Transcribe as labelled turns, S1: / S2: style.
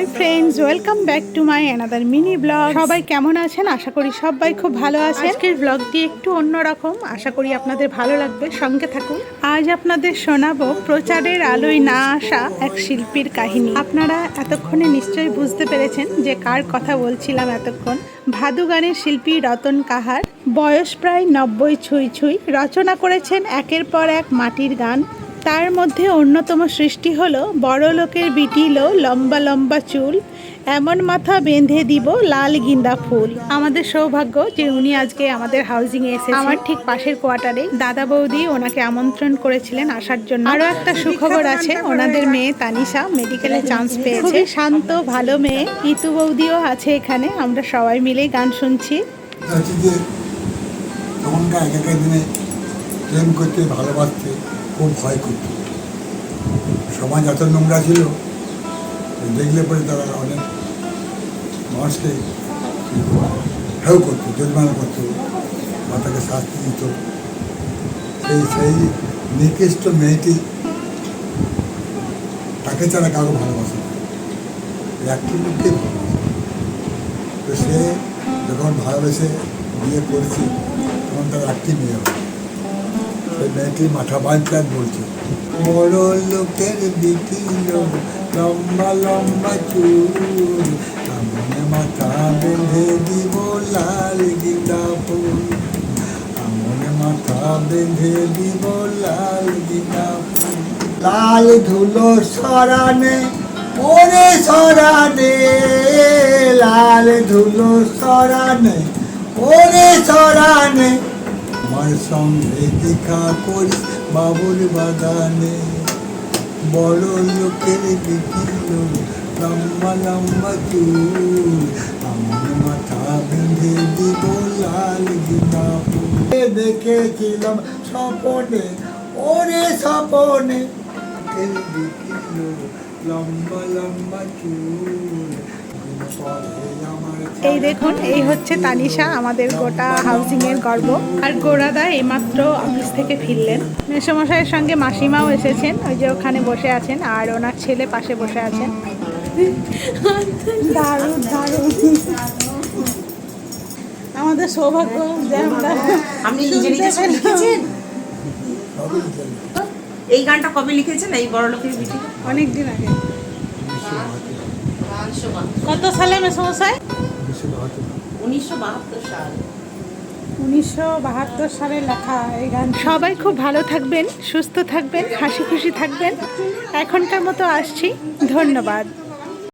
S1: Hi friends welcome back to my another mini blog. সবাই কেমন আছেন? আশা করি সবাই খুব ভালো আছেন। আজকের ব্লগটি একটু অন্যরকম। আশা করি আপনাদের ভালো লাগবে। সঙ্গে থাকুন। আজ আপনাদের শোনাবো প্রচারের আলোয় না আসা এক শিল্পীর কাহিনী। আপনারা এতক্ষণে নিশ্চয়ই বুঝতে পেরেছেন যে কার কথা বলছিলাম এতক্ষণ। ভাদু গানের শিল্পী রতন কাহার। বয়স প্রায় নব্বই ছুঁই ছুঁই। রচনা করেছেন একের পর এক মাটির গান। তার মধ্যে অন্যতম সৃষ্টি হলো বড় লোকের বিটিলো লম্বা লম্বা চুল এমন মাথা বেঁধে দিব লাল গিন্দা ফুল। আমাদের সৌভাগ্য যে উনি আজকে আমাদের হাউজিং এ এসেছেন। আমার ঠিক পাশের কোয়ার্টারে দাদা বৌদি ওনাকে আমন্ত্রণ করেছিলেন আসার জন্য। আরও একটা সুখবর আছে ওনাদের মেয়ে তানিশা মেডিকেলে চান্স পেয়েছে। খুবই শান্ত ভালো মেয়ে। ইতু বৌদিও আছে এখানে আমরা সবাই মিলেই গান শুনছি।
S2: হচ্ছে তখনকার আগেকার দিনে প্রেম করতে ভালোবাসতে খুব ভয় করত। সমাজ এত নোংরা ছিল দেখলে পরে তারা অনেক মানুষকে হেউ করতো, জরিমানা করতো বা তাকে শাস্তি দিত। সেই সেই নিকৃষ্ট মেয়েটি তাকে ছাড়া কারও ভালোবাসে। একটি লোককে তো সে যখন ভালোবেসে বিয়ে করেছে, তখন তার একটি মেয়ে হয়। মেয়েটি মাথা বাঁচার বলছে। বড় লোকের বিকিল, লম্বা লম্বা চুল আমনে মাথা বেঁধে দিব লাল গীতা ফুল। আমনে মাথা বেঁধে দিব লাল গীতা ফুল। লাল ধুলো সরানে ওরে সরানে, লাল ধুলো সরানে ওরে সরানে আমার সঙ্গে দেখা করি বাবুর বাগানে। বড় লোকের বিকিল লম্বা লম্বা চুল। আমার মাথা বেঁধে দিব লাল ফুল দেখেছিলাম স্বপনে, ওরে স্বপনে। লম্বা লম্বা চুল।
S1: এই দেখুন এই হচ্ছে তানিশা আমাদের গোটা হাউজিং এর গর্ব। আর গোড়াদা এইমাত্র অফিস থেকে ফিরলেন। মেসমশাইয়ের সঙ্গে মাসিমাও এসেছেন ওই যে ওখানে বসে আছেন আর ওনার ছেলে পাশে বসে আছেন। দারুণ দারুণ। আমাদের সৌভাগ্য যে আমরা
S3: আপনি নিজে নিজে লিখেছেন? এই গানটা কবে লিখেছেন এই বড় লোকের বিটি
S1: অনেক দিন আগে। কত সালে মেসমশাই
S3: উনিশশো বাহাত্তর সাল।
S1: উনিশশো বাহাত্তর সালে লেখা এই গান সবাই খুব ভালো থাকবেন সুস্থ থাকবেন হাসি খুশি থাকবেন। এখনকার মতো আসছি। ধন্যবাদ।